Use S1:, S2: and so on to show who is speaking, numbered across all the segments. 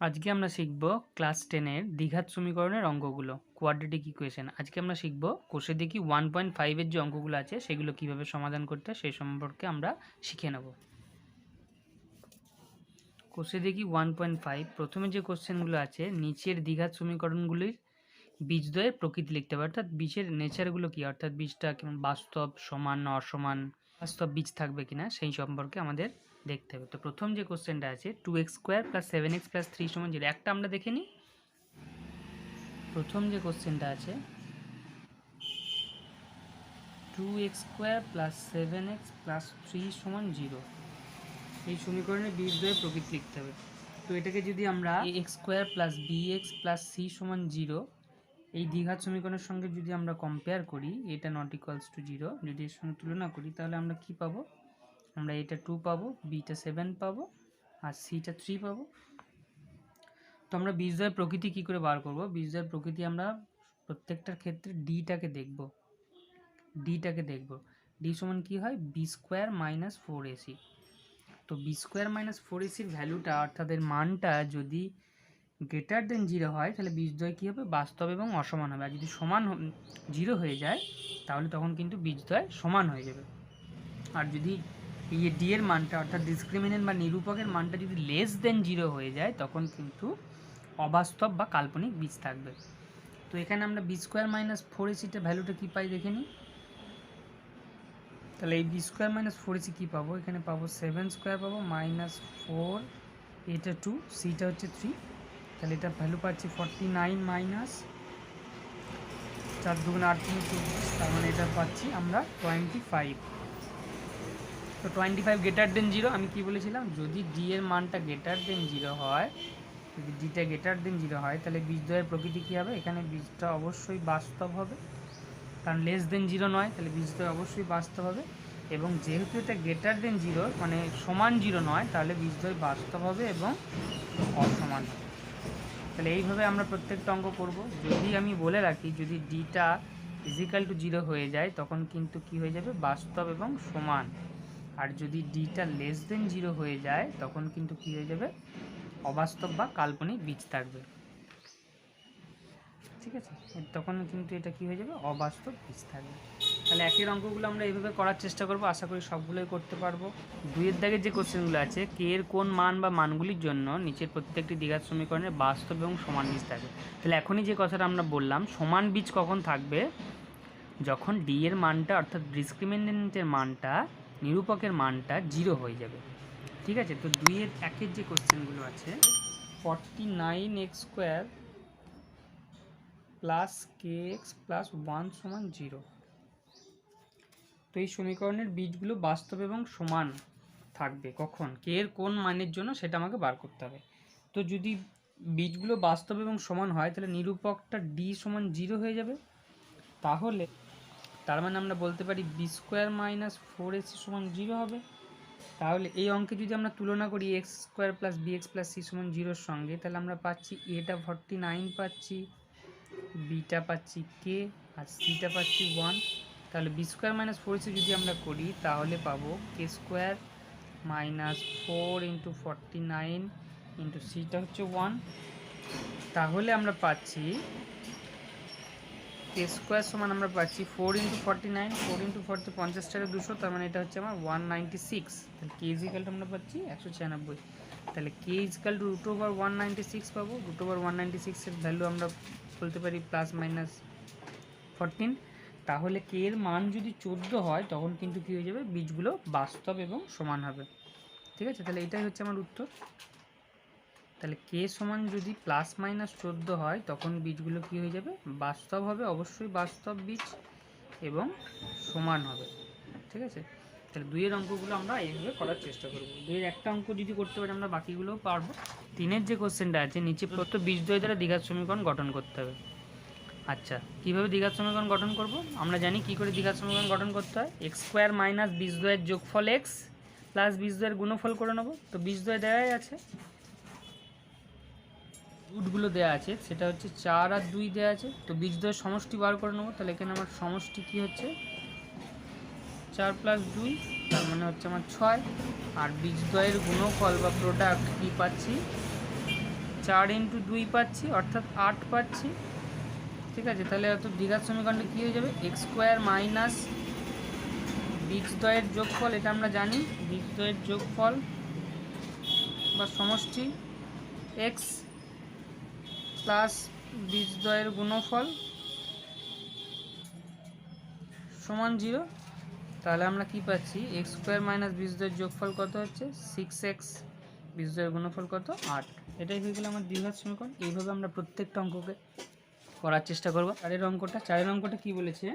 S1: আজকে আমরা শিখব ক্লাস টেনের দ্বিঘাত সমীকরণের অঙ্কগুলো কোয়াড্রেটিক ইকুয়েশন আজকে আমরা শিখব কোষে দেখি ওয়ান পয়েন্ট ফাইভের যে অঙ্কগুলো আছে, সেগুলো কীভাবে সমাধান করতে সেই সম্পর্কে আমরা শিখে নেব। কোষে দেখি ওয়ান পয়েন্ট ফাইভ প্রথমে যে কোশ্চেনগুলো আছে, নিচের দ্বিঘাত সমীকরণগুলির বীজদ্বয়ের প্রকৃতি লিখতে হবে। অর্থাৎ বীজের নেচারগুলো কী? অর্থাৎ বীজটা কেমন? বাস্তব, সমান, অসমান, বাস্তব বীজ থাকবে কিনা সেই সম্পর্কে আমাদের দেখতে হবে। তো প্রথম যে কোশ্চেনটা আছে two x square plus seven x plus three সমান জিরো একটা আমরা দেখে নিই। প্রথম যে কোশ্চেনটা আছে two x square plus seven x plus three সমান জিরো এই সমীকরণের বীজদ্বয়ের প্রকৃতি লিখতে হবে। তো এটাকে যদি আমরা x square plus b x plus c সমান জিরো এই দ্বিঘাত সমীকরণের সঙ্গে যদি আমরা কম্পেয়ার করি, এটা নট ইকুয়ালস টু জিরো যদি এর সঙ্গে তুলনা করি, তাহলে আমরা কি পাবো? আমরা এটা টু পাবো বিটা সেভেন পাবো, আর সিটা থ্রি পাবো। তো আমরা বীজদ্বয়ের প্রকৃতি কি করে বার করব? বীজদ্বয়ের প্রকৃতি আমরা প্রত্যেকটার ক্ষেত্রে ডিটাকে দেখব। ডিটাকে দেখব। ডি সমান কি হয়? B square minus four ac তো বি স্কোয়ার মাইনাস ফোর এসির ভ্যালুটা অর্থাৎ এর মানটা যদি গ্রেটার দেন জিরো হয়, তাহলে বীজদ্বয় কী হবে? বাস্তব এবং অসমান হবে। আর যদি সমান জিরো হয়ে যায়, তাহলে তখন কিন্তু বীজদ্বয় সমান হয়ে যাবে। আর যদি এই ডি এর মানটা, অর্থাৎ ডিসক্রিমিনেন্ট বা নিরূপকের মানটা যদি লেস দেন জিরো হয়ে যায়, তখন কিন্তু অবাস্তব বা কাল্পনিক বীজ থাকবে। তো এখানে আমরা বি স্কোয়ার মাইনাস ফোর এসিটা ভ্যালুটা কী পাই দেখে নিই। তাহলে এই b square minus four ac কী পাবো? এখানে পাবো সেভেন স্কোয়ার পাবো মাইনাস ফোর এটা টু সিটা হচ্ছে থ্রি তাহলে এটা ভ্যালু পাচ্ছি ফর্টি নাইন মাইনাস চার দুগুণ আট তিন তার মানে এটা পাচ্ছি আমরা টোয়েন্টি ফাইভ তো twenty five greater than zero আমি কি বলেছিলাম? যদি ডি এর মানটা গ্রেটার দেন জিরো হয়, যদি ডিটা গ্রেটার দেন জিরো হয়, তাহলে বীজদ্বয়ের প্রকৃতি কী হবে? এখানে বীজটা অবশ্যই বাস্তব হবে। কারণ লেস দেন জিরো নয়, তাহলে বীজদ্বয় অবশ্যই বাস্তব হবে। এবং যেহেতু এটা গ্রেটার দেন জিরো মানে সমান জিরো নয়, তাহলে বীজদ্বয় বাস্তব হবে এবং অসমান হবে। তাহলে এইভাবে আমরা প্রত্যেকটা অঙ্ক করব। যদি আমি বলে রাখি, যদি ডিটা ফিজিক্যাল টু জিরো হয়ে যায়, তখন কিন্তু কি হয়ে যাবে? বাস্তব এবং সমান। আর যদি ডিটা লেস দেন জিরো হয়ে যায়, তখন কিন্তু কি হয়ে যাবে? অবাস্তব বা কাল্পনিক বীজ থাকবে। ঠিক আছে? তখন কিন্তু এটা কি হয়ে যাবে? অবাস্তব বীজ থাকবে। তাহলে একের অঙ্কগুলো আমরা এইভাবে করার চেষ্টা করব। আশা করি সবগুলোই করতে পারব। দুইয়ের দাগের যে কোশ্চেনগুলো আছে, কে এর কোন মান বা মানগুলির জন্য নিচের প্রত্যেকটি দ্বিঘাত সমীকরণের বাস্তব এবং সমান বীজ থাকবে? তাহলে এখনই যে কথাটা আমরা বললাম, সমান বীজ কখন থাকবে? যখন ডি এর মানটা, অর্থাৎ ডিসক্রিমিনেন্টের মানটা নিরূপকের মানটা জিরো হয়ে যাবে। ঠিক আছে? তো দুইয়ের একের যে কোশ্চেনগুলো আছে forty nine x square plus k x plus one সমান জিরো তো এই সমীকরণের বীজগুলো বাস্তব এবং সমান থাকবে। কখন? কে এর কোন মানের জন্য সেটা আমাকে বার করতে হবে। তো যদি বীজগুলো বাস্তব এবং সমান হয়, তাহলে নিরূপকটা ডি সমান জিরো হয়ে যাবে। তাহলে তার মানে আমরা বলতে পারি b square minus four ac সমান জিরো হবে। তাহলে এই অঙ্কে যদি আমরা তুলনা করি x square plus b x plus c সমান জিরোর সঙ্গে, তাহলে আমরা পাচ্ছি এটা ফর্টি নাইন পাচ্ছি বিটা পাচ্ছি কে আর সিটা পাচ্ছি ওয়ান তাহলে b square minus four ac যদি আমরা করি, তাহলে পাবো k square minus four into forty nine into সিটা হচ্ছে ওয়ান তাহলে আমরা পাচ্ছি কে স্কোয়ার সমান আমরা পাচ্ছি four into forty nine four into forty পঞ্চাশ টাকা দুশো, তার মানে এটা হচ্ছে আমার ওয়ান নাইনটি সিক্স তাহলে কে আমরা পাচ্ছি একশো ছিয়ানব্বই। তাহলে k equal root over one ninety six পাবো রুট ওভার ওয়ান নাইনটি সিক্সের ভ্যালু আমরা বলতে পারি প্লাস মাইনাস ফরটিন তাহলে কে এর মান যদি চোদ্দ হয়, তখন কিন্তু কী হয়ে যাবে? বীজগুলো বাস্তব এবং সমান হবে। ঠিক আছে? তাহলে এটাই হচ্ছে আমার উত্তর। তাহলে কে সমান যদি প্লাস মাইনাস চোদ্দ হয়, তখন বীজগুলো কী হয়ে যাবে? বাস্তব হবে, অবশ্যই বাস্তব বীজ এবং সমান হবে। ঠিক আছে? তাহলে দুইয়ের অঙ্কগুলো আমরা এইভাবে করার চেষ্টা করব। দুইয়ের একটা অঙ্ক যদি করতে পারি, আমরা বাকিগুলোও পারব। তিনের যে কোশ্চেনটা আছে, নিচে প্রত্যেক বীজদ্বয় দ্বারা দ্বিঘাত সমীকরণ গঠন করতে হবে। আচ্ছা কীভাবে দ্বিঘাত সমীকরণ গঠন করব? আমরা জানি কি করে দ্বিঘাত সমীকরণ গঠন করতে হয়। এক্স স্কোয়ার মাইনাস বীজদ্বয়ের যোগফল এক্স প্লাস বীজদ্বয়ের গুণফল করে নেব। তো বীজদ্বয় দেওয়াই আছে। রুটগুলো দেওয়া আছে, সেটা হচ্ছে চার আর দুই দেওয়া আছে। তো বীজদ্বয়ের সমষ্টি বার করে নেব, তাহলে এখানে আমার সমষ্টি কী হচ্ছে? চার প্লাস দুই, তার মানে হচ্ছে আমার ছয়। আর বীজদ্বয়ের গুণফল বা প্রোডাক্ট কী পাচ্ছি? চার ইন্টু দুই পাচ্ছি, অর্থাৎ আট পাচ্ছি। ঠিক আছে, তাহলে অত দীঘার সমীকরণটা কী হয়ে যাবে? এক্স স্কোয়ার মাইনাস বীজদ্বয়ের যোগফল, এটা আমরা জানি। বীজদ্বয়ের যোগফল বা সমষ্টি এক্স প্লাস বীজদ্বয়ের গুণফল সমান জিরো। তাহলে আমরা কি পাচ্ছি? এক্স স্কোয়ার মাইনাস বীজদ্বয়ের যোগফল কত হচ্ছে? সিক্স এক্স বীজদ্বয়ের গুণফল কত? আট। এটাই হয়ে গেল আমার দ্বিঘাত সমীকরণ। এইভাবে আমরা প্রত্যেকটা অঙ্ককে করার চেষ্টা করব। চারের অঙ্কটা চারের অঙ্কটা কি বলেছে?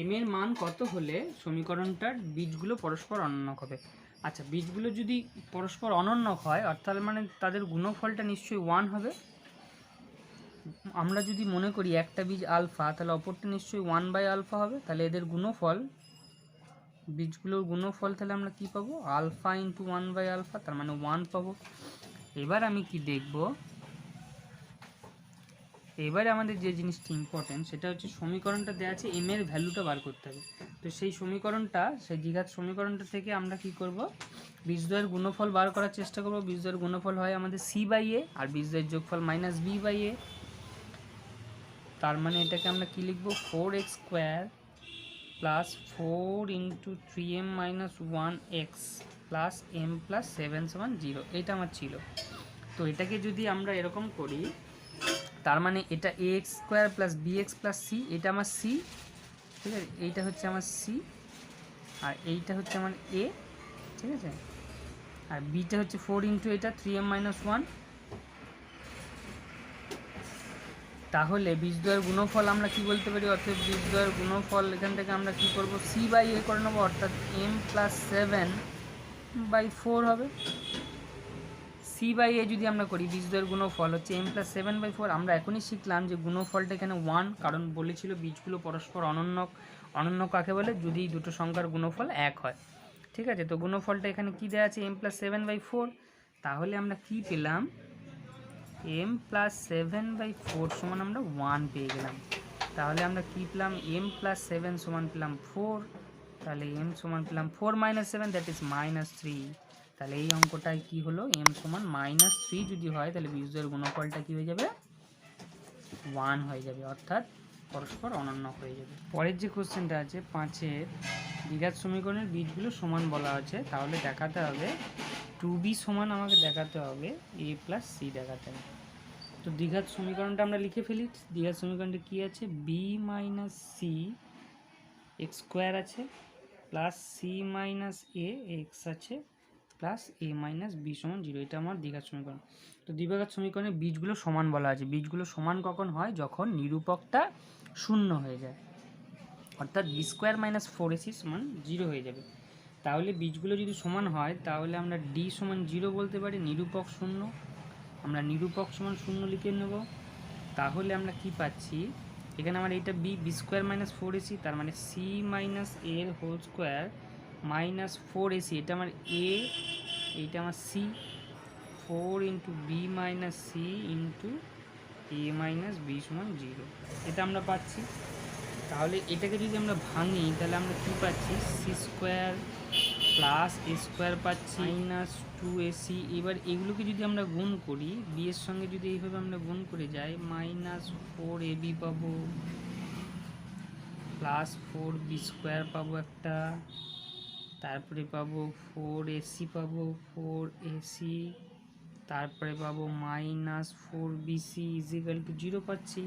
S1: এম এর মান কত হলে সমীকরণটার বীজগুলো পরস্পর অনন্যক হবে? আচ্ছা বীজগুলো যদি পরস্পর অনন্যক হয়, অর্থাৎ মানে তাদের গুণফলটা নিশ্চয়ই ওয়ান হবে। আমরা যদি মনে করি একটা বীজ আলফা, তাহলে অপরটা নিশ্চয়ই ওয়ান বাই আলফা হবে। তাহলে এদের গুণফল, বীজগুলোর গুণফল তাহলে আমরা কি পাবো? Alpha into one by alpha তার মানে ওয়ান পাবো। এবার আমি কি দেখব? এবারে আমাদের যে জিনিসটি ইম্পর্টেন্ট সেটা হচ্ছে সমীকরণটা দেওয়া আছে এম এর ভ্যালুটা বার করতে হবে। তো সেই সমীকরণটা, সেই দ্বিঘাত সমীকরণটা থেকে আমরা কি করব? বীজদ্বয়ের গুণফল বার করার চেষ্টা করব। বীজদ্বয়ের গুণফল হয় আমাদের সি বাই এ আর বীজদ্বয়ের যোগফল মাইনাস বি বাই এ তার মানে এটাকে আমরা কি লিখব? Four x square plus four into three m minus one x plus m plus seven seven zero এটা আমার ছিল। তো এটাকে যদি আমরা এরকম করি, তার মানে এটা a x square plus b x plus c এটা আমার সি ঠিক আছে? এইটা হচ্ছে আমার সি আর এইটা হচ্ছে আমার এ ঠিক আছে? আর বিটা হচ্ছে ফোর ইন্টু এটা থ্রি এম মাইনাস ওয়ান তাহলে বীজদ্বয়ের গুণফল আমরা কি বলতে পারি? অর্থাৎ বীজদ্বয়ের গুণফল এখান থেকে আমরা কি করব? সি বাই এ করে নেব, অর্থাৎ m plus seven by four হবে। সি বাই এ যদি আমরা করি বীজদ্বয়ের গুণফল হচ্ছে m plus seven by four আমরা এখনই শিখলাম যে গুণফলটা এখানে ওয়ান কারণ বলেছিল বীজগুলো পরস্পর অনন্য অনন্য কাকে বলে? যদি দুটো সংখ্যার গুণফল এক হয়। ঠিক আছে? তো গুণফলটা এখানে কি দেওয়া আছে? M plus seven by four তাহলে আমরা কি পেলাম? M plus seven by four সমান আমরা ওয়ান পেয়ে গেলাম। তাহলে আমরা কী পেলাম? এম প্লাস সেভেন সমান পেলাম ফোর তাহলে এম সমান পেলাম four minus seven that is minus three তাহলে এই অঙ্কটায় কি হলো? এম সমান মাইনাস থ্রি যদি হয়, তাহলে বীজদের গুণফলটা কী হয়ে যাবে? ওয়ান হয়ে যাবে। অর্থাৎ পরস্পর অনন্য হয়ে যাবে। পরের যে কোশ্চেনটা আছে, পাঁচের দ্বিঘাত সমীকরণের বীজগুলো সমান বলা আছে। তাহলে দেখাতে হবে টু বি সমান আমাকে দেখাতে হবে এ প্লাস সি দেখাতে হবে। তো দ্বিঘাত সমীকরণটা আমরা লিখে ফেলি দ্বিঘাত সমীকরণটা কী আছে? B minus c x square আছে plus c minus a x আছে প্লাস এ মাইনাস বি সমান জিরো এটা আমার দ্বিঘাত সমীকরণ। তো দ্বিঘাত সমীকরণে বীজগুলো সমান বলা আছে, বীজগুলো সমান কখন হয়? যখন নিরূপকটা শূন্য হয়ে যায়। অর্থাৎ b square minus four ac সমান জিরো হয়ে যাবে। তাহলে বীজগুলো যদি সমান হয়, তাহলে আমরা ডি সমান জিরো বলতে পারি, নিরূপক শূন্য। আমরা নিরূপক সমান শূন্য লিখে নেব। তাহলে আমরা কি পাচ্ছি? এখানে আমার এইটা b b square minus four ac তার মানে সি মাইনাস এর whole square minus four ac এটা আমার এ এইটা আমার c four into b minus c into a minus b সমান জিরো এটা আমরা পাচ্ছি। তাহলে এটাকে যদি আমরা ভাঙি, তাহলে আমরা কি পাচ্ছি? C square plus a square পাচ্ছি মাইনাস টু এসি এবার এগুলোকে যদি আমরা গুণ করি বি এর সঙ্গে যদি এইভাবে আমরা গুণ করে যাই মাইনাস ফোর এ বি পাবো প্লাস ফোর বি স্কোয়ার পাবো একটা, তারপরে পাবো ফোর এসি পাবো ফোর এসি তারপরে পাবো minus four bc equal to zero পাচ্ছি।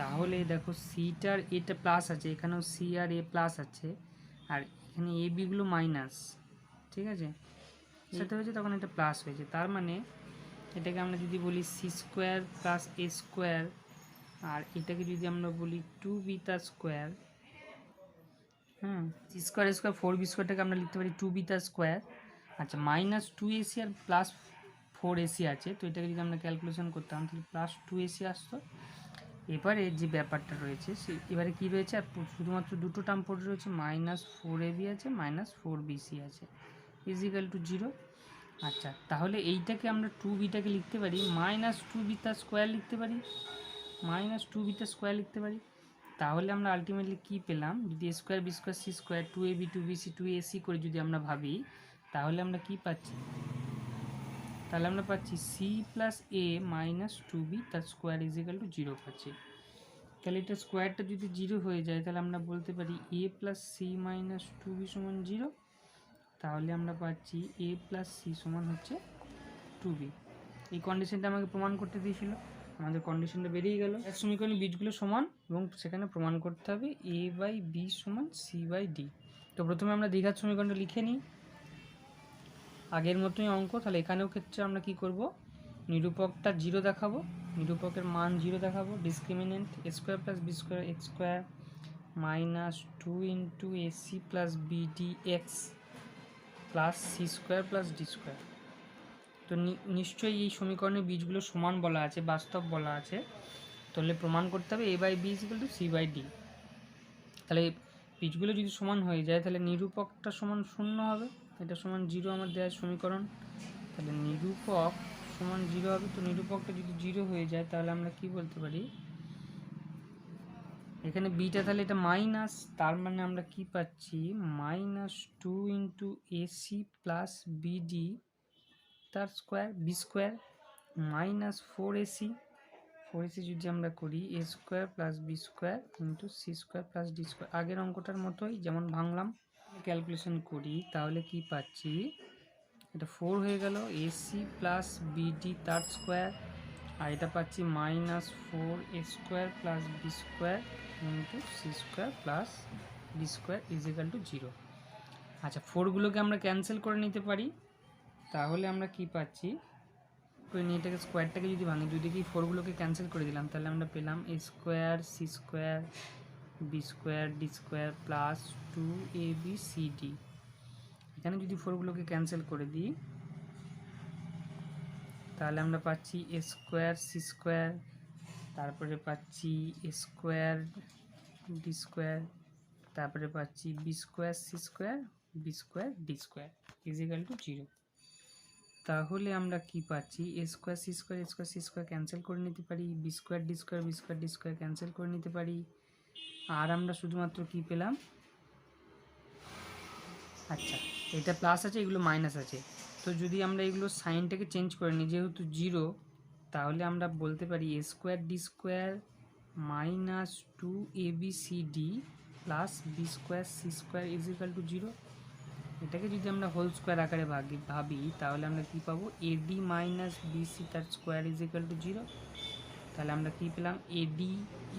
S1: তাহলে দেখো সিটার এটা প্লাস আছে, এখানেও সি আর এ প্লাস আছে। আর এখানে এ বিগুলো মাইনাস ঠিক আছে? সাথে হয়েছে তখন এটা প্লাস হয়েছে। তার মানে এটাকে আমরা যদি বলি c square plus a square আর এটাকে যদি আমরা বলি two beta square hmm c square square four b স্কোয়ারটাকে আমরা লিখতে পারি টু বিতা স্কোয়ার আচ্ছা মাইনাস টু এসি আর প্লাস ফোর এসি আছে, তো এটাকে যদি আমরা ক্যালকুলেশন করতাম, তাহলে প্লাস টু এসি আসতো। এবারে যে ব্যাপারটা রয়েছে, সে এবারে কি রয়েছে? আর শুধুমাত্র দুটো টার্ম পড়ে রয়েছে মাইনাস ফোর এ বি আছে মাইনাস ফোর বিসি আছে। ইজিক্যাল টু জিরো আচ্ছা তাহলে এইটাকে আমরা টু বিটাকে লিখতে পারি মাইনাস টু বিটা স্কোয়ার লিখতে পারি মাইনাস টু বিটা স্কোয়ার লিখতে পারি। তাহলে আমরা আলটিমেটলি কী পেলাম? যদি square b square c square two a b two b c two a c করে যদি আমরা ভাবি, তাহলে আমরা কি পাচ্ছি? তাহলে আমরা পাচ্ছি c plus a minus two b তার স্কোয়ার ইজিক্যাল টু জিরো পাচ্ছি। তাহলে এটা স্কোয়ারটা যদি জিরো হয়ে যায়, তাহলে আমরা বলতে পারি a plus c minus two b সমান জিরো তাহলে আমরা পাচ্ছি এ প্লাস সি সমান হচ্ছে টু বি এই কন্ডিশনটা আমাকে প্রমাণ করতে দিয়েছিল। আমাদের কন্ডিশনটা বেরিয়ে গেল। এক সমীকরণে বীজগুলো সমান, এবং সেখানে প্রমাণ করতে হবে এ বাই বি সমান সি বাই ডি তো প্রথমে আমরা দীঘার সমীকরণটা লিখে নিই। আগের মতোই অঙ্ক, তাহলে এখানেও ক্ষেত্রে আমরা কি করব? নিরূপকটা জিরো দেখাবো। নিরূপকের মান জিরো দেখাবো। Discriminant square plus b square x square minus two into ac plus bd x plus c square plus d square তো নিশ্চয়ই এই সমীকরণের বীজগুলো সমান বলা আছে, বাস্তব বলা আছে। তাহলে প্রমাণ করতে হবে a by b equal to c by d তাহলে বীজগুলো যদি সমান হয়ে যায়, তাহলে নিরূপকটা সমান শূন্য হবে। এটা সমান জিরো আমার দেওয়ার সমীকরণ। তাহলে নিরূপক সমান জিরো হবে তো নিরূপকটা যদি জিরো হয়ে যায় তাহলে আমরা কি বলতে পারি? এখানে বিটা তাহলে এটা মাইনাস তার মানে আমরা কি পাচ্ছি? Minus two into ac plus bd তার square b square minus four ac four ac যদি আমরা করি a square plus b square into c square plus d square আগের অঙ্কটার মতোই, যেমন ভাঙলাম। ক্যালকুলেশন করি, তাহলে কি পাচ্ছি? এটা ফোর হয়ে গেল এসি প্লাস বিডি তার স্কোয়ার আর এটা পাচ্ছি minus four a square plus b square into c square plus d square equal to zero আচ্ছা ফোরগুলোকে আমরা ক্যান্সেল করে নিতে পারি। তাহলে আমরা কি পাচ্ছি? এটাকে স্কোয়ারটাকে যদি ভাঙি, যদি কি ফোরগুলোকে ক্যান্সেল করে দিলাম, তাহলে আমরা পেলাম A square C square B square D square plus two A B C D এখানে যদি ফোরগুলোকে ক্যান্সেল করে দিই, তাহলে আমরা পাচ্ছি এ স্কোয়ার সি স্কোয়ার তারপরে পাচ্ছি এ স্কোয়ার ডি স্কোয়ার তারপরে পাচ্ছি B square C square B square D square is equal to zero তাহলে আমরা কি পাচ্ছি? A square C square square C square cancel করে নিতে পারি B square D square B square D square cancel করে নিতে পারি। আর আমরা শুধুমাত্র কি পেলাম? আচ্ছা এটা প্লাস আছে, এগুলো মাইনাস আছে। তো যদি আমরা এগুলো সাইনটাকে চেঞ্জ করে নিই, যেহেতু জিরো তাহলে আমরা বলতে পারি A square D square minus two A B C D plus B square C square is equal to zero এটাকে যদি আমরা হোল স্কোয়ার আকারে ভাগি ভাবি, তাহলে আমরা কি পাবো? A D minus B C তার square is equal to zero তাহলে আমরা কি পেলাম? A D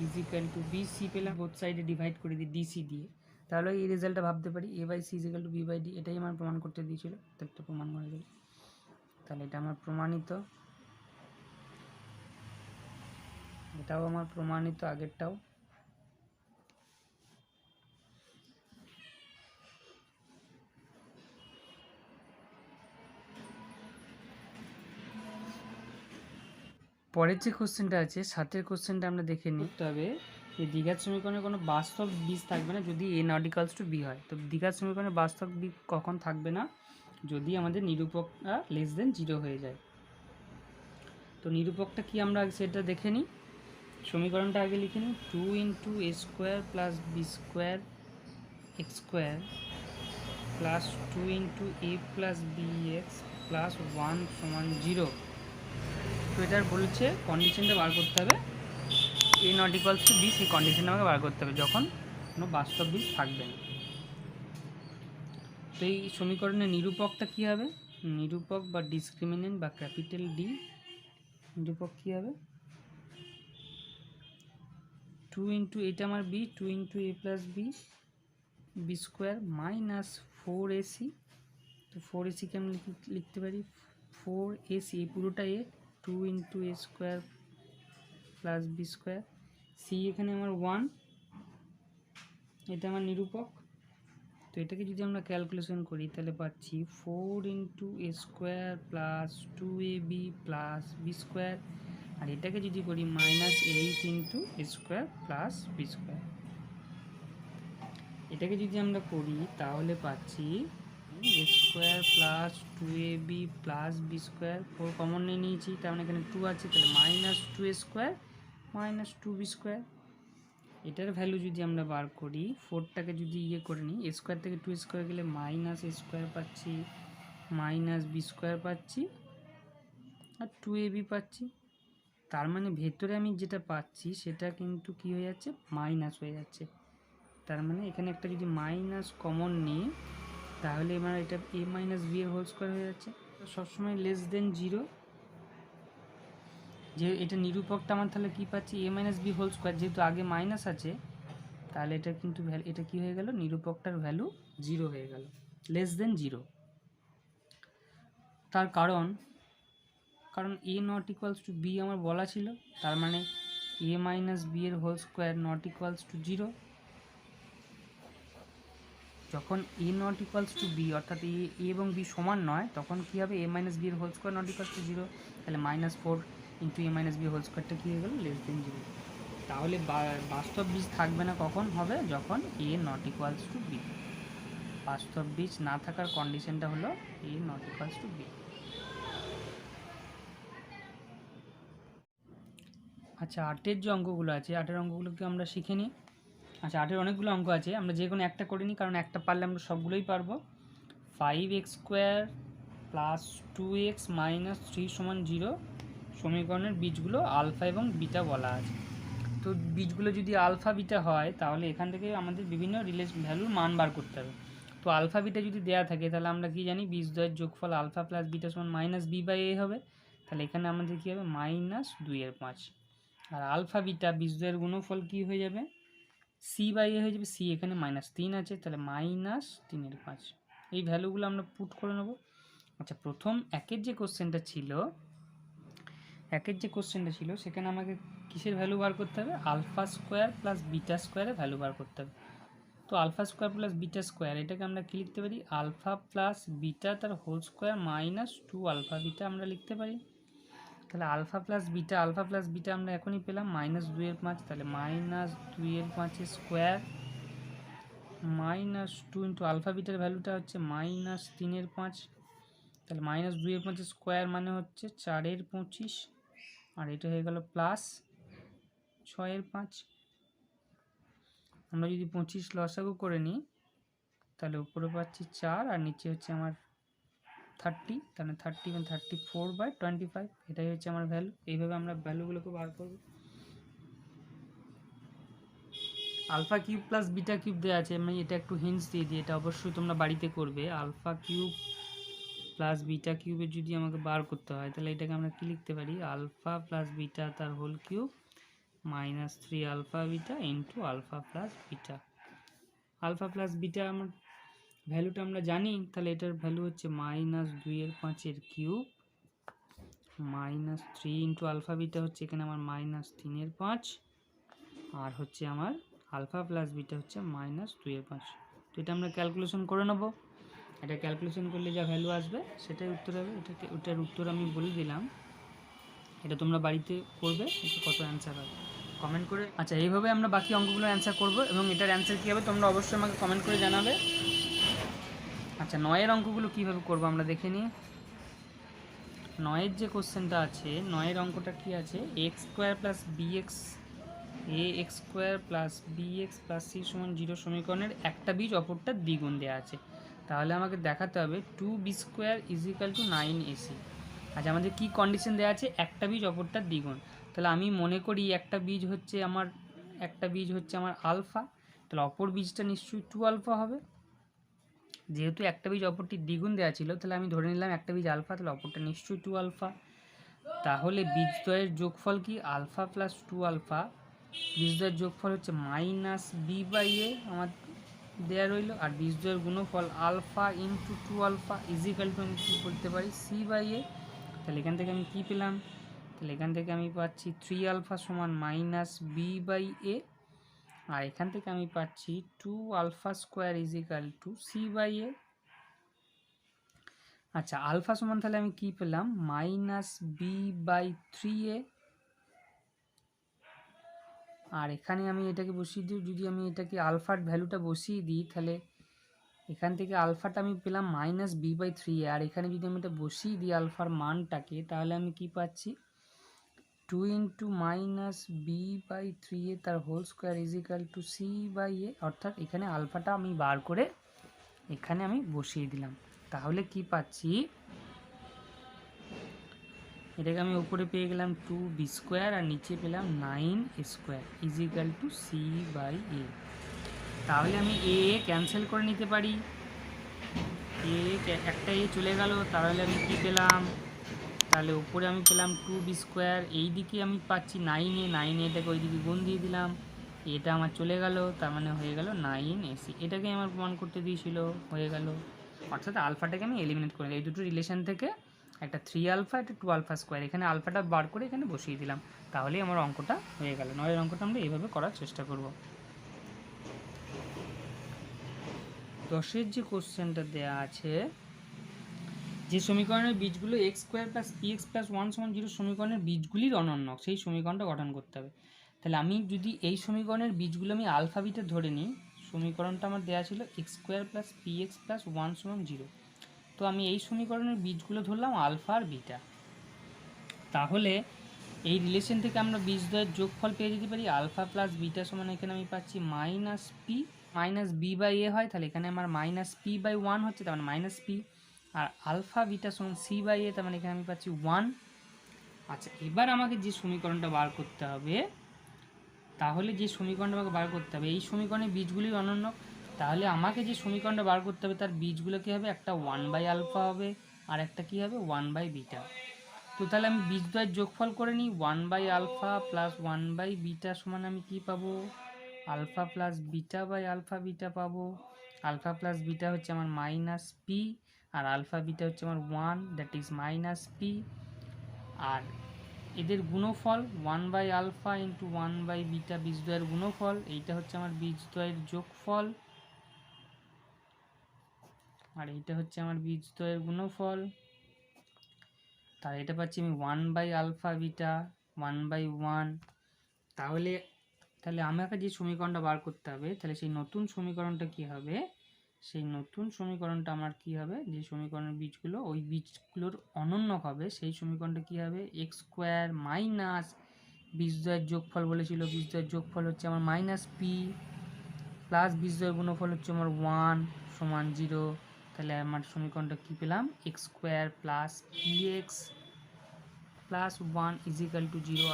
S1: is equal to B C পেলাম। বোথ সাইডে ডিভাইড করে দিই ডিসি দিয়ে তাহলে এই রেজাল্টটা ভাবতে পারি। A by C is equal to B by D এটাই আমার প্রমাণ করতে দিয়েছিল। তো একটা প্রমাণ হয়ে গেল। তাহলে এটা আমার প্রমাণিত। এটাও আমার প্রমাণিত, আগেরটাও। পরের যে কোশ্চেনটা আছে, সাতের কোশ্চেনটা আমরা দেখে নিই। তবে এই দীঘার সমীকরণে কোনো বাস্তব বীজ থাকবে না যদি এ নডিকালস টু বি হয়। তো দীঘার সমীকরণে বাস্তব বীজ কখন থাকবে না? যদি আমাদের নিরূপকটা লেস দেন জিরো হয়ে যায়। তো নিরূপকটা কি আমরা সেটা দেখে নিই? সমীকরণটা আগে লিখে নিই। Two into A square plus B square X square plus two into A plus B X plus one সমান জিরো তো এটার বলছে কন্ডিশনটা বার করতে হবে। এ নট টু বি সেই কন্ডিশনটা আমাকে বার করতে হবে, যখন কোনো বাস্তব বীজ থাকবে না। তো এই সমীকরণের নিরূপকটা কী হবে? নিরূপক বা ডিসক্রিমিনেন্ট বা ক্যাপিটাল ডি নিরূপক কী হবে? টু ইন্টু এটা আমার B two into A plus B B square minus four A C তো ফোর এসিকে আমি লিখ- লিখতে পারি? ফোর এসি এই পুরোটা A two into A square plus B square C এখানে আমার ওয়ান এটা আমার নিরূপক। তো এটাকে যদি আমরা ক্যালকুলেশন করি, তাহলে পাচ্ছি four into A square plus two A B plus B square আর এটাকে যদি করি minus eight into A square plus B square এটাকে যদি আমরা করি, তাহলে পাচ্ছি square plus two A B plus B square four common নিয়ে নিয়েছি, তার মানে এখানে টু আছে, তাহলে minus two A square minus two B square এটার ভ্যালু যদি আমরা বার করি ফোরটাকে যদি ইয়ে করে নিই এ স্কোয়ার থেকে টু স্কোয়ার গেলে মাইনাস এ স্কোয়ার পাচ্ছি মাইনাস বি স্কোয়ার পাচ্ছি, আর টু এ বি পাচ্ছি। তার মানে ভেতরে আমি যেটা পাচ্ছি, সেটা কিন্তু কি হয়ে যাচ্ছে? মাইনাস হয়ে যাচ্ছে। তার মানে এখানে একটা যদি মাইনাস কমন নিই তাহলে এবার এটা এ মাইনাস বি এর হোল স্কোয়ার হয়ে যাচ্ছে। সবসময় লেস দেন জিরো যে এটা নিরূপকটা আমার তাহলে কী পাচ্ছি? A minus B whole square যেহেতু আগে মাইনাস আছে, তাহলে এটা কিন্তু এটা কি হয়ে গেল? নিরূপকটার ভ্যালু জিরো হয়ে গেল। লেস দেন জিরো তার কারণ কারণ A not equals to B আমার বলা ছিল, তার মানে এ মাইনাস বি এর whole square not equals to zero যখন A not equals to B অর্থাৎ এ এবং বি সমান নয়, তখন কী হবে? এ মাইনাস এর whole square not equals to zero তাহলে minus four into A minus B whole স্কোয়ারটা কী হয়ে গেল? লেস দেন জিরো তাহলে বাস্তব বীজ থাকবে না কখন? হবে যখন A not equals to B বাস্তব বীজ না থাকার কন্ডিশনটা হলো A not equals to B আচ্ছা আটের যে অঙ্কগুলো আছে, আটের অঙ্কগুলোকে আমরা শিখে নিই? আচ্ছা আটের অনেকগুলো অঙ্ক আছে। আমরা যে কোনো একটা করে নিই কারণ একটা পারলে আমরা সবগুলোই পারব। Five X square plus two X minus three সমান জিরো সমীকরণের বীজগুলো আলফা এবং বিটা বলা আছে। তো বীজগুলো যদি আলফা বিটা হয়, তাহলে এখান থেকে আমাদের বিভিন্ন রিলেশ ভ্যালুর মান বার করতে হবে। তো আলফা বিটা যদি দেওয়া থাকে, তাহলে আমরা কি জানি, বীজদ্বয়ের যোগফল আলফা প্লাস বিটা সমান মাইনাস বি বাই এ হবে। তাহলে এখানে আমাদের কী হবে মাইনাস দুইয়ের পাঁচ। আর আলফা বিটা বীজদ্বয়ের গুণফল কী হয়ে যাবে? সি বাই এ হয়ে যাবে সি এখানে মাইনাস তিন আছে, তাহলে মাইনাস তিনের পাঁচ। এই ভ্যালুগুলো আমরা পুট করে নেব। আচ্ছা প্রথম একের যে কোশ্চেনটা ছিল, একের যে কোশ্চেনটা ছিল, সেখানে আমাকে কিসের ভ্যালু বার করতে হবে? আলফা স্কোয়ার প্লাস বিটা স্কোয়ারের ভ্যালু বার করতে হবে। তো alpha square plus beta square এটাকে আমরা কী লিখতে পারি? আলফা প্লাস বিটা তার whole square minus two alpha beta আমরা লিখতে পারি। তাহলে alpha plus beta, alpha plus beta আমরা এখনই পেলাম, মাইনাস দুয়ের পাঁচ, তাহলে মাইনাস দুয়ের পাঁচের square, minus two into alpha bitter ভ্যালুটা হচ্ছে মাইনাস তিনের পাঁচ, তাহলে মাইনাস দুয়ের পাঁচের স্কোয়ার মানে হচ্ছে চারের পঁচিশ, আর এটা হয়ে গেল প্লাস ছয়ের পাঁচ। আমরা যদি পঁচিশ লসাগু করে নিই, তাহলে উপরে পাচ্ছি চার, আর নিচে হচ্ছে আমার থার্টি তাহলে থার্টি এবং thirty four by twenty five এটাই হচ্ছে আমার ভ্যালু এইভাবে আমরা ভ্যালুগুলোকে বার করব। Alpha cube plus beta cube দেওয়া আছে, আমি এটা একটু হিন্টস দিয়ে দিই, এটা অবশ্যই তোমরা বাড়িতে করবে। আলফা কিউব প্লাস বিটা কিউবের যদি আমাকে বার করতে হয়, তাহলে এটাকে আমরা কী লিখতে পারি? আলফা প্লাস বিটা তার whole cube minus three alpha beta into alpha plus beta alpha plus beta আমার ভ্যালুটা আমরা জানি, তাহলে এটার ভ্যালু হচ্ছে মাইনাস দুইয়ের পাঁচের cube, minus three into alpha beta হচ্ছে এখানে আমার মাইনাস তিনের পাঁচ, আর হচ্ছে আমার আলফা প্লাস বিটা হচ্ছে মাইনাস দুইয়ের পাঁচ। তো এটা আমরা ক্যালকুলেশন করে নেব। এটা ক্যালকুলেশন করলে যা ভ্যালু আসবে, সেটাই উত্তর হবে। এটাকে, ওটার উত্তর আমি বলে দিলাম। এটা তোমরা বাড়িতে করবে, এটা কত অ্যান্সার হবে কমেন্ট করে আচ্ছা এইভাবে আমরা বাকি অঙ্কগুলো অ্যান্সার করব এবং এটার অ্যান্সার কী হবে, তোমরা অবশ্যই আমাকে কমেন্ট করে জানাবে। আচ্ছা নয়ের অঙ্কগুলো কীভাবে করব আমরা দেখে নিই। নয়ের যে কোশ্চেনটা আছে, নয়ের অঙ্কটা কি আছে? X square plus B X A X square plus B X plus C সমান জিরো সমীকরণের একটা বীজ অপরটা দ্বিগুণ দেওয়া আছে। তাহলে আমাকে দেখাতে হবে, two B square is equal to nine A C আচ্ছা আমাদের কি কন্ডিশন দেওয়া আছে? একটা বীজ অপরটা দ্বিগুণ। তাহলে আমি মনে করি একটা বীজ হচ্ছে আমার, একটা বীজ হচ্ছে আমার আলফা। তাহলে অপর বীজটা নিশ্চয়ই টু আলফা হবে। যেহেতু একটা বীজ অপরটি দ্বিগুণ দেওয়া ছিল, তাহলে আমি ধরে নিলাম একটা বীজ আলফা, তাহলে অপরটা নিশ্চয়ই টু আলফা তাহলে বীজদ্বয়ের যোগফল কি? আলফা প্লাস টু আলফা বীজদ্বয়ের যোগফল হচ্ছে মাইনাস বি বাই এ আমার দেওয়া রইল। আর বীজদ্বয়ের গুণফল alpha into two alpha is equal to আমি কী করতে পারি? সি বাই এ তাহলে এখান থেকে আমি কী পেলাম? তাহলে এখান থেকে আমি পাচ্ছি থ্রি আলফা সমান মাইনাস বি বাই এ আর এখান থেকে আমি পাচ্ছি two alpha square is equal to C by A আচ্ছা আলফা সমান তাহলে আমি কি পেলাম? Minus B by three A আর এখানে আমি এটাকে বসিয়ে দিই, যদি আমি এটাকে আলফার ভ্যালুটা বসিয়ে দিই, তাহলে এখান থেকে আলফাটা আমি পেলাম minus B by three A আর এখানে যদি আমি এটা বসিয়ে দিই আলফার মানটাকে, তাহলে আমি কি পাচ্ছি? Two into minus B by three A তার whole square is equal to C by A অর্থাৎ এখানে আলফাটা আমি বার করে এখানে আমি বসিয়ে দিলাম। তাহলে কি পাচ্ছি? এটাকে আমি উপরে পেয়ে গেলাম টু বি স্কোয়ার আর নিচে পেলাম nine square is equal to C by A তাহলে আমি এ ক্যান্সেল করে নিতে পারি। এ একটা এ চলে গেল, তাহলে আমি কী পেলাম? তাহলে উপরে আমি পেলাম টু বি স্কোয়ার এই দিকে আমি পাচ্ছি নাইন নাইন এটাকে ওই দিকে গুণ দিয়ে দিলাম। এটা আমার চলে গেল, তার মানে হয়ে গেল নাইন এসি এটাকে আমার প্রমাণ করতে দিয়েছিল, হয়ে গেল। অর্থাৎ আলফাটাকে আমি এলিমিনেট করে এই দুটো রিলেশন থেকে একটা থ্রি আলফা একটা টু আলফা স্কোয়ার এখানে আলফাটা বার করে এখানে বসিয়ে দিলাম। তাহলেই আমার অঙ্কটা হয়ে গেল। নয়ের অঙ্কটা আমরা এইভাবে করার চেষ্টা করব। দশের যে কোশ্চেনটা দেওয়া আছে যে সমীকরণের বীজগুলো X square plus P X plus one সমান জিরো সমীকরণের বীজগুলির অনন্য, সেই সমীকরণটা গঠন করতে হবে। তাহলে আমি যদি এই সমীকরণের বীজগুলো আমি আলফা বিটা ধরে নিই, সমীকরণটা আমার দেওয়া ছিল X square plus P X plus one সমান জিরো তো আমি এই সমীকরণের বীজগুলো ধরলাম আলফা আর বিটা তাহলে এই রিলেশন থেকে আমরা বীজ বীজদ্বয়ের যোগফল পেয়ে যেতে পারি আলফা প্লাস বিটা সমান এখানে আমি পাচ্ছি minus P minus B by A হয়, তাহলে এখানে আমার মাইনাস পি বাই ওয়ান হচ্ছে, তার মানে মাইনাস পি আর আলফা, বিটা সমান সি বাই এ, তার মানে এখানে আমি পাচ্ছি ওয়ান আচ্ছা এবার আমাকে যে সমীকরণটা বার করতে হবে, তাহলে যে সমীকরণটা আমাকে বার করতে হবে, এই সমীকরণে বীজগুলি অনন্য, তাহলে আমাকে যে সমীকরণটা বার করতে হবে, তার বীজগুলো কী হবে? একটা ওয়ান বাই আলফা হবে, আর একটা কী হবে? One by beta. তো তাহলে আমি বীজ বীজদ্বয়ের যোগফল করে নিই one by alpha plus one by beta সমান আমি কী পাবো? Alpha plus beta by alpha beta পাবো। আলফা প্লাস বিটা হচ্ছে আমার মাইনাস পি আর আলফা বিটা হচ্ছে আমার one that is minus P আর এদের গুণফল one by alpha into one by beta বীজদ্বয়ের গুণফল, এইটা হচ্ছে আমার বীজদ্বয়ের যোগফল, আর এইটা হচ্ছে আমার বীজদ্বয়ের গুণফল তার এটা পাচ্ছি আমি one by alpha beta one by one তাহলে তাহলে আমাকে যে সমীকরণটা বার করতে হবে, তাহলে সেই নতুন সমীকরণটা কি হবে? সেই নতুন সমীকরণটা আমার কি হবে? যে সমীকরণের বীজগুলো, ওই বীজগুলোর অনন্য হবে, সেই সমীকরণটা কি হবে? এক্স স্কোয়ার মাইনাস বীজদ্বয়ের যোগফল বলেছিল বীজদ্বয়ের যোগফল হচ্ছে আমার মাইনাস পি প্লাস বীজদ্বয়ের গুণফল হচ্ছে আমার ওয়ান সমান জিরো তাহলে আমার সমীকরণটা কী পেলাম? X square plus P X plus one is equal to zero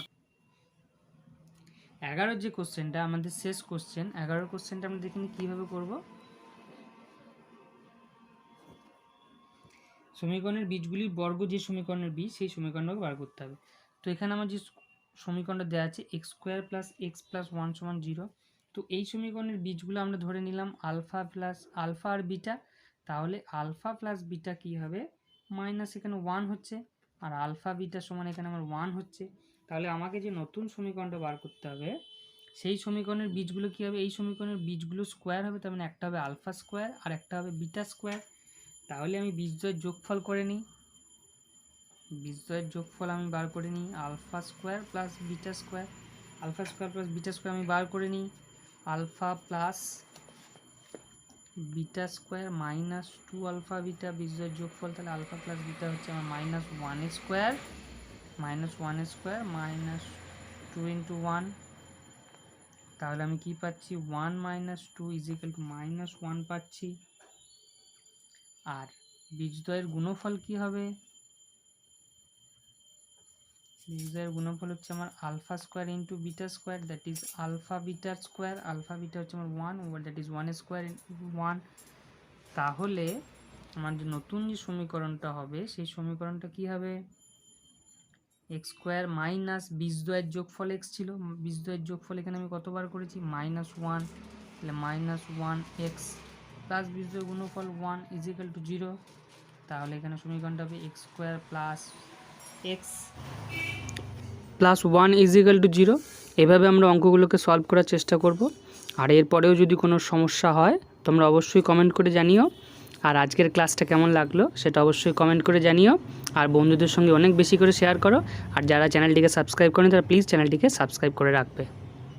S1: এগারোর যে কোশ্চেনটা আমাদের শেষ কোশ্চেন এগারোর কোশ্চেনটা আমরা দেখিনি কীভাবে করব? সমীকরণের বীজগুলির বর্গ যে সমীকরণের বীজ, সেই সমীকরণটাকে বার করতে হবে। তো এখানে আমার যে সমীকরণটা দেওয়া আছে X square plus X plus one সমান জিরো তো এই সমীকরণের বীজগুলো আমরা ধরে নিলাম আলফা প্লাস আলফা আর বিটা তাহলে আলফা প্লাস বিটা কী হবে? মাইনাস এখানে ওয়ান হচ্ছে, আর আলফা বিটা সমান এখানে আমার ওয়ান হচ্ছে। তাহলে আমাকে যে নতুন সমীকরণটা বার করতে হবে, সেই সমীকরণের বীজগুলো কী হবে? এই সমীকরণের বীজগুলো স্কোয়ার হবে, তার মানে একটা হবে আলফা স্কোয়ার আর একটা হবে বিটা স্কোয়ার তাহলে আমি বীজদ্বয়ের যোগফল করে নিই। বীজদ্বয়ের যোগফল আমি বার করে নিই। Alpha square plus beta square. Alpha square plus beta square আমি বার করে নিই। Alpha plus beta square minus two alpha beta বীজদ্বয়ের যোগফল। তাহলে আলফা প্লাস বিটা হচ্ছে আমার minus one square. Minus one square minus two into one. তাহলে আমি কি পাচ্ছি? One minus two is equal to minus one পাচ্ছি। আর বীজদ্বয়ের গুণফল কি হবে? বীজদ্বয়ের গুণফল হচ্ছে আমার alpha square into beta square, that is alpha bitter square, alpha beta হচ্ছে আমার one over that is one square one. তাহলে আমার যে নতুন যে সমীকরণটা হবে, সেই সমীকরণটা কি হবে? এক্স স্কোয়ার মাইনাস বীজদ্বয়ের যোগফল এক্স ছিল। বীজদ্বয়ের যোগফল এখানে আমি কতবার করেছি? মাইনাস ওয়ান, তাহলে মাইনাস ওয়ান এক্স প্লাস বীজদ্বয়ের গুণফল one is equal to zero তাহলে এখানে সমীকরণটা হবে X square plus X plus one is equal to zero এভাবে আমরা অঙ্কগুলোকে সলভ করার চেষ্টা করব। আর এরপরেও যদি কোনো সমস্যা হয়, তোমরা অবশ্যই কমেন্ট করে জানিও। আর আজকের ক্লাসটা কেমন লাগল, সেটা অবশ্যই কমেন্ট করে জানিও। আর বন্ধুদের সঙ্গে অনেক বেশি করে শেয়ার করো। আর যারা চ্যানেলটিকে সাবস্ক্রাইব করেন, তারা প্লিজ চ্যানেলটিকে সাবস্ক্রাইব করে রাখবে।